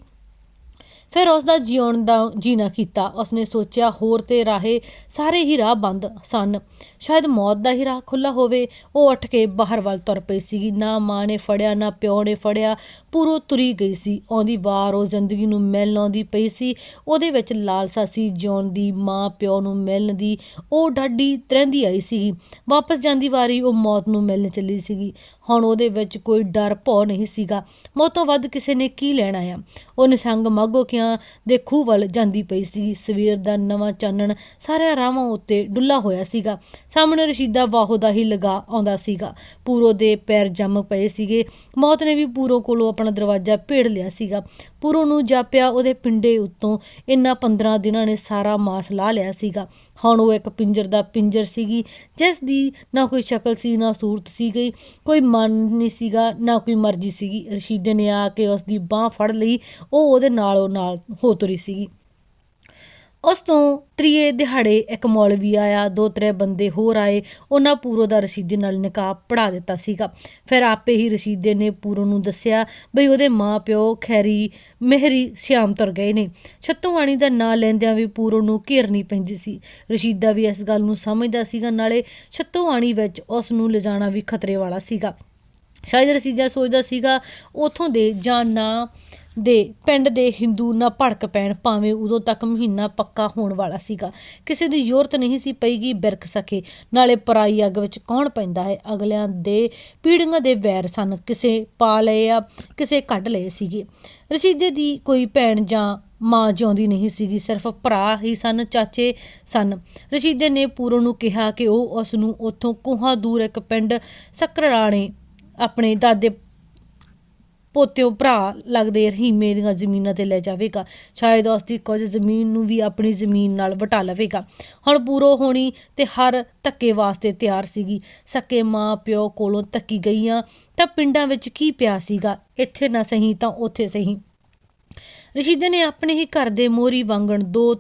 ਫਿਰ ਉਸ ਦਾ ਜਿਉਣ ਦਾ ਜੀਣਾ ਕੀਤਾ। ਉਸਨੇ ਸੋਚਿਆ, ਹੋਰ ਤੇ ਰਾਹੇ ਸਾਰੇ ਹੀ ਰਾਹ ਬੰਦ ਸਨ। ਸ਼ਾਇਦ ਮੌਤ ਦਾ ਹੀ ਰਾਹ ਖੁੱਲਾ ਹੋਵੇ। ਉਹ ਉੱਠ ਕੇ ਬਾਹਰ ਵੱਲ ਤੁਰ ਪਈ ਸੀਗੀ ਨਾ ਮਾਂ ਨੇ ਫੜਿਆ, ਨਾ ਪਿਓ ਨੇ ਫੜਿਆ। ਪੂਰੋ ਤੁਰੀ ਗਈ ਸੀ। ਆਉਂਦੀ ਵਾਰ ਉਹ ਜ਼ਿੰਦਗੀ ਨੂੰ ਮਿਲਣ ਆਉਂਦੀ ਪਈ ਸੀ। ਉਹਦੇ ਵਿੱਚ ਲਾਲਸਾ ਸੀ। ਜਿਉਣ ਦੀ ਮਾਂ ਪਿਓ ਨੂੰ ਮਿਲਣ ਦੀ ਉਹ ਡਾਡੀ ਤਰੰਦੀ ਆਈ ਸੀਗੀ ਵਾਪਸ ਜਾਂਦੀ ਵਾਰੀ ਉਹ ਮੌਤ ਨੂੰ ਮਿਲਣ ਚੱਲੀ ਸੀਗੀ। ਹੁਣ ਉਹਦੇ ਵਿੱਚ ਕੋਈ ਡਰ ਭੌ ਨਹੀਂ ਸੀਗਾ। ਮੌਤੋਂ ਵੱਧ ਕਿਸੇ ਨੇ ਕੀ ਲੈਣਾ ਆ? ਉਹ ਨਿਸੰਗ ਮਾਗੋਕਿਆਂ ਦੇ ਖੂਹ ਵੱਲ ਜਾਂਦੀ ਪਈ ਸੀ। ਸਵੇਰ ਦਾ ਨਵਾਂ ਚਾਨਣ ਸਾਰੇ ਰਾਵਾਂ ਉੱਤੇ ਡੁੱਲਾ ਹੋਇਆ ਸੀਗਾ। ਸਾਹਮਣੇ ਰਸ਼ੀਦਾ ਵਾਹੋ ਦਾ ਹੀ ਲਗਾ ਆਉਂਦਾ ਸੀਗਾ। ਪੂਰੋ ਦੇ ਪੈਰ ਜੰਮ ਪਏ ਸੀਗੇ। ਮੌਤ ਨੇ ਵੀ ਪੂਰੋ ਕੋਲੋਂ ਆਪਣਾ ਦਰਵਾਜ਼ਾ ਭੇੜ ਲਿਆ ਸੀਗਾ। ਪੂਰੋ ਨੂੰ ਜਾਪਿਆ ਉਹਦੇ ਪਿੰਡੇ ਉੱਤੋਂ। ਇੰਨਾ 15 ਦਿਨਾਂ ਨੇ ਸਾਰਾ ਮਾਸ ਲਾ ਲਿਆ ਸੀਗਾ। ਹੁਣ ਉਹ ਇੱਕ ਪਿੰਜਰ ਦਾ ਪਿੰਜਰ ਸੀਗੀ, ਜਿਸ ਦੀ ਨਾ ਕੋਈ ਸ਼ਕਲ ਸੀ, ਨਾ ਸੂਰਤ ਸੀ ਗਈ ਕੋਈ ਮਨ ਨਹੀਂ ਸੀਗਾ, ਨਾ ਕੋਈ ਮਰਜ਼ੀ ਸੀਗੀ। ਰਸ਼ੀਦੇ ਨੇ ਆ ਕੇ ਉਸ ਦੀ ਬਾਹ ਫੜ ਲਈ, ਉਹ ਉਹਦੇ ਨਾਲੋਂ ਨਾਲ ਹੋ ਤੁਰੀ ਸੀਗੀ। ਉਸ ਤੋਂ ਤ੍ਰੀਏ ਦਿਹਾੜੇ ਇੱਕ ਮੌਲਵੀ ਆਇਆ, ਦੋ ਤਰੇ ਬੰਦੇ ਹੋਰ ਆਏ, ਉਹਨਾਂ ਪੂਰੋ ਦਾ ਰਸ਼ੀਦੇ ਨਾਲ ਨਿਕਾਹ ਪੜਾ ਦਿੱਤਾ ਸੀਗਾ। ਫਿਰ ਆਪੇ ਹੀ ਰਸ਼ੀਦੇ ਨੇ ਪੂਰੋ ਨੂੰ ਦੱਸਿਆ ਬਈ ਉਹਦੇ ਮਾਂ ਪਿਓ ਖੈਰੀ ਮਿਹਰੀ ਸ਼ਿਆਮ ਤੁਰ ਗਏ ਨੇ। ਛੱਤੋਵਾਣੀ ਦਾ ਨਾਂ ਲੈਂਦਿਆਂ ਵੀ ਪੂਰੋ ਨੂੰ ਘੇਰਨੀ ਪੈਂਦੀ ਸੀ। ਰਸ਼ੀਦਾ ਵੀ ਇਸ ਗੱਲ ਨੂੰ ਸਮਝਦਾ ਸੀਗਾ, ਨਾਲੇ ਛੱਤੋਵਾਣੀ ਵਿੱਚ ਉਸ ਨੂੰ ਲਿਜਾਣਾ ਵੀ ਖਤਰੇ ਵਾਲਾ ਸੀਗਾ। ਸ਼ਾਇਦ ਰਸੀਦਾ ਸੋਚਦਾ ਸੀਗਾ, ਉਥੋਂ ਦੇ ਜਾਂ ਨਾ ਦੇ ਪਿੰਡ ਦੇ ਹਿੰਦੂ ਨਾ ਭੜਕ ਪੈਣ ਭਾਵੇਂ ਉਦੋਂ ਤੱਕ ਮਹੀਨਾ ਪੱਕਾ ਹੋਣ ਵਾਲਾ ਸੀਗਾ। ਕਿਸੇ ਦੀ ਜ਼ਰੂਰਤ ਨਹੀਂ ਸੀ ਪਈਗੀ ਬਿਰਕ ਸਕੇ। ਨਾਲੇ ਪਰਾਈ ਅੱਗ ਵਿੱਚ ਕੌਣ ਪੈਂਦਾ ਹੈ? ਅਗਲਿਆਂ ਦੇ ਪੀੜੀਆਂ ਦੇ ਵੈਰ ਸਨ। ਕਿਸੇ ਪਾ ਲਏ ਆ, ਕਿਸੇ ਕੱਢ ਲਏ ਸੀਗੇ। ਰਸ਼ੀਦੇ ਦੀ ਕੋਈ ਭੈਣ ਜਾਂ ਮਾਂ ਜਿਉਂਦੀ ਨਹੀਂ ਸੀਗੀ। ਸਿਰਫ ਭਰਾ ਹੀ ਸਨ, ਚਾਚੇ ਸਨ। ਰਸ਼ੀਦੇ ਨੇ ਪੂਰਨ ਨੂੰ ਕਿਹਾ ਕਿ ਉਹ ਉਸ ਨੂੰ ਉੱਥੋਂ ਕੋਹਾਂ ਦੂਰ ਇੱਕ ਪਿੰਡ ਸਕਰਾਣੇ ਆਪਣੇ ਦਾਦੇ ਪੋਤਿਓ ਭਰਾ ਲੱਗਦੇ ਰਹੀਮੇ ਦੀਆਂ ਜ਼ਮੀਨਾਂ ਤੇ ਲੈ ਜਾਵੇਗਾ। ਸ਼ਾਇਦ ਉਸ ਦੀ ਕੁਝ ਜ਼ਮੀਨ ਨੂੰ ਵੀ ਆਪਣੀ ਜ਼ਮੀਨ ਨਾਲ ਵਟਾ ਲਵੇਗਾ। ਹੁਣ ਪੂਰੋ ਹੋਣੀ ਤੇ ਹਰ ਧੱਕੇ ਵਾਸਤੇ ਤਿਆਰ ਸੀਗੀ। ਸਕੇ ਮਾਂ ਪਿਓ ਕੋਲੋਂ ਧੱਕੀ ਗਈਆਂ ਤਾਂ ਪਿੰਡਾਂ ਵਿੱਚ ਕੀ ਪਿਆ ਸੀਗਾ? ਇੱਥੇ ਨਾ ਸਹੀ ਤਾਂ ਉੱਥੇ ਸਹੀ। ਰਸ਼ੀਦੇ ਨੇ ਆਪਣੇ ਹੀ ਘਰ ਦੇ ਮੋਰੀ ਵਾਂਗਣ ਦੋ,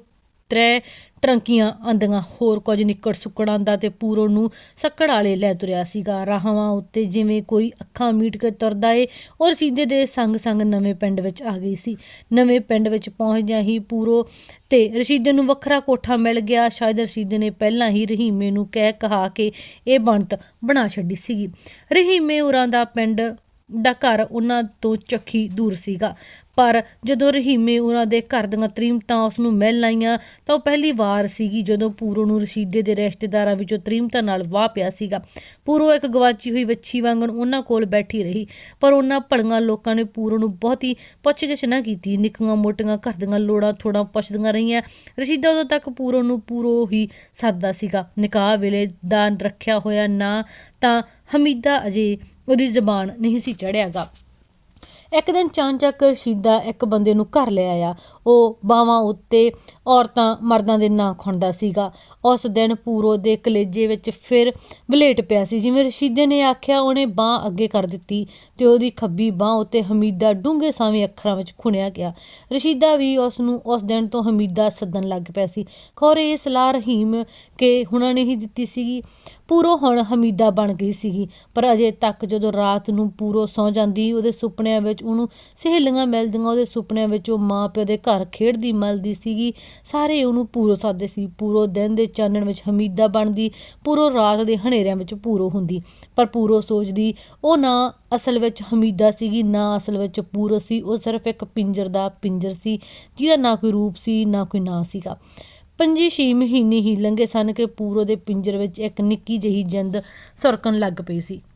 ਤਰੇ ਟਰੰਕੀਆਂ ਆਂਦੀਆਂ, ਹੋਰ ਕੁਝ ਨਿੱਕੜ ਸੁੱਕੜਾਂ ਦਾ ਤੇ ਪੂਰੋ ਨੂੰ ਸੱਕੜ ਵਾਲੇ ਲੈ ਤੁਰਿਆ ਸੀਗਾ। ਰਾਹਵਾਂ ਉੱਤੇ ਜਿਵੇਂ ਕੋਈ ਅੱਖਾਂ ਮੀਟ ਕੇ ਤੁਰਦਾ ਏ, ਔਰ ਰਸ਼ੀਦੇ ਦੇ ਸੰਗ ਸੰਗ ਨਵੇਂ ਪਿੰਡ ਵਿੱਚ ਆ ਗਈ ਸੀ। ਨਵੇਂ ਪਿੰਡ ਵਿੱਚ ਪਹੁੰਚਦਿਆਂ ਹੀ ਪੂਰੋ ਤੇ ਰਸ਼ੀਦੇ ਨੂੰ ਵੱਖਰਾ ਕੋਠਾ ਮਿਲ ਗਿਆ। ਸ਼ਾਇਦ ਰਸ਼ੀਦੇ ਨੇ ਪਹਿਲਾਂ ਹੀ ਰਹੀਮੇ ਨੂੰ ਕਹਿ ਕਹਾ ਕੇ ਇਹ ਬਣਤ ਬਣਾ ਛੱਡੀ ਸੀਗੀ। ਰਹੀਮੇ ਉਰਾਂ ਦਾ ਪਿੰਡ ਦਾ ਘਰ ਉਹਨਾਂ ਤੋਂ ਚੱਖੀ ਦੂਰ ਸੀਗਾ। ਪਰ ਜਦੋਂ ਰਹੀਮੇ ਉਹਨਾਂ ਦੇ ਘਰ ਦੀਆਂ ਤਰੀਮਤਾਂ ਉਸ ਨੂੰ ਮਿਲ ਆਈਆਂ, ਤਾਂ ਉਹ ਪਹਿਲੀ ਵਾਰ ਸੀਗੀ ਜਦੋਂ ਪੂਰੋ ਨੂੰ ਰਸ਼ੀਦੇ ਦੇ ਰਿਸ਼ਤੇਦਾਰਾਂ ਵਿੱਚੋਂ ਤਰੀਮਤਾਂ ਨਾਲ ਵਾਹ ਪਿਆ ਸੀਗਾ। ਪੂਰੋ ਇੱਕ ਗਵਾਚੀ ਹੋਈ ਵੱਛੀ ਵਾਂਗਣ ਉਹਨਾਂ ਕੋਲ ਬੈਠੀ ਰਹੀ, ਪਰ ਉਹਨਾਂ ਭਲੀਆਂ ਲੋਕਾਂ ਨੇ ਪੂਰੋ ਨੂੰ ਬਹੁਤੀ ਪੁੱਛਗਿੱਛ ਨਾ ਕੀਤੀ। ਨਿੱਕੀਆਂ ਮੋਟੀਆਂ ਘਰ ਦੀਆਂ ਲੋੜਾਂ ਥੋੜਾ ਪੁੱਛਦੀਆਂ ਰਹੀਆਂ। ਰਸ਼ੀਦਾ ਉਦੋਂ ਤੱਕ ਪੂਰੋ ਨੂੰ ਪੂਰੋ ਹੀ ਸੱਦਦਾ ਸੀਗਾ। ਨਿਕਾਹ ਵੇਲੇ ਦਾ ਰੱਖਿਆ ਹੋਇਆ ਨਾ ਤਾਂ ਹਮੀਦਾ ਅਜੇ ਉਹਦੀ ਜ਼ਬਾਨ ਨਹੀਂ ਸੀ ਚੜਿਆਗਾ ਇੱਕ ਦਿਨ ਚਾਂਚਕ ਰਸ਼ੀਦਾ ਇੱਕ ਬੰਦੇ ਨੂੰ ਘਰ ਲੈ ਆਇਆ। ਉਹ ਬਾਵਾਂ ਉੱਤੇ ਔਰਤਾਂ ਮਰਦਾਂ ਦੇ ਨਾਂ ਖੁੰਦਾ ਸੀਗਾ। ਉਸ ਦਿਨ ਪੂਰੋ ਦੇ ਕਲੇਜੇ ਵਿੱਚ ਫਿਰ ਵਲੇਟ ਪਿਆ ਸੀ। ਜਿਵੇਂ ਰਸ਼ੀਦੇ ਨੇ ਆਖਿਆ, ਉਹਨੇ ਬਾਹ ਅੱਗੇ ਕਰ ਦਿੱਤੀ ਤੇ ਉਹਦੀ ਖੱਬੀ ਬਾਹ ਉੱਤੇ ਹਮੀਦਾ ਡੂੰਘੇ ਸਾਵੇਂ ਅੱਖਰਾਂ ਵਿੱਚ ਖੁਣਿਆ ਗਿਆ। ਰਸ਼ੀਦਾ ਵੀ ਉਸ ਨੂੰ ਉਸ ਦਿਨ ਤੋਂ ਹਮੀਦਾ ਸੱਦਣ ਲੱਗ ਪਿਆ ਸੀ। ਖੌਰੇ, ਇਹ ਸਲਾਹ ਰਹੀਮ ਕਿ ਹੁਣਾਂ ਨੇ ਹੀ ਦਿੱਤੀ ਸੀਗੀ। ਪੂਰੋ ਹੁਣ ਹਮੀਦਾ ਬਣ ਗਈ ਸੀਗੀ, ਪਰ ਅਜੇ ਤੱਕ ਜਦੋਂ ਰਾਤ ਨੂੰ ਪੂਰੋ ਸੌ ਜਾਂਦੀ, ਉਹਦੇ ਸੁਪਨਿਆਂ ਵਿੱਚ ਉਹਨੂੰ ਸਹੇਲੀਆਂ ਮਿਲਦੀਆਂ, ਉਹਦੇ ਸੁਪਨਿਆਂ ਵਿੱਚ ਉਹ ਮਾਂ ਪਿਓ ਦੇ ਘਰ ਘਰ ਖੇਡਦੀ ਮਲਦੀ ਸੀਗੀ। ਸਾਰੇ ਉਹਨੂੰ ਪੂਰੋ ਸਾਦੇ ਸੀ। ਪੂਰੋ ਦਿਨ ਦੇ ਚਾਨਣ ਵਿੱਚ ਹਮੀਦਾ ਬਣਦੀ ਪੂਰੋ ਰਾਤ ਦੇ ਹਨੇਰਿਆਂ ਵਿੱਚ ਪੂਰੋ ਹੁੰਦੀ। ਪਰ ਪੂਰੋ ਸੋਚਦੀ, ਉਹ ਨਾ ਅਸਲ ਵਿੱਚ ਹਮੀਦਾ ਸੀਗੀ, ਨਾ ਅਸਲ ਵਿੱਚ ਪੂਰੋ ਸੀ। ਉਹ ਸਿਰਫ ਇੱਕ ਪਿੰਜਰ ਦਾ ਪਿੰਜਰ ਸੀ, ਜਿਹਦਾ ਨਾ ਕੋਈ ਰੂਪ ਸੀ, ਨਾ ਕੋਈ ਨਾਂ ਸੀਗਾ। ਪੰਜੀ ਛੇ ਮਹੀਨੇ ਹੀ ਲੰਘੇ ਸਨ ਕਿ ਪੂਰੋ ਦੇ ਪਿੰਜਰ ਵਿੱਚ ਇੱਕ ਨਿੱਕੀ ਜਿਹੀ ਜਿੰਦ ਸੁਰਕਣ ਲੱਗ ਪਈ ਸੀ।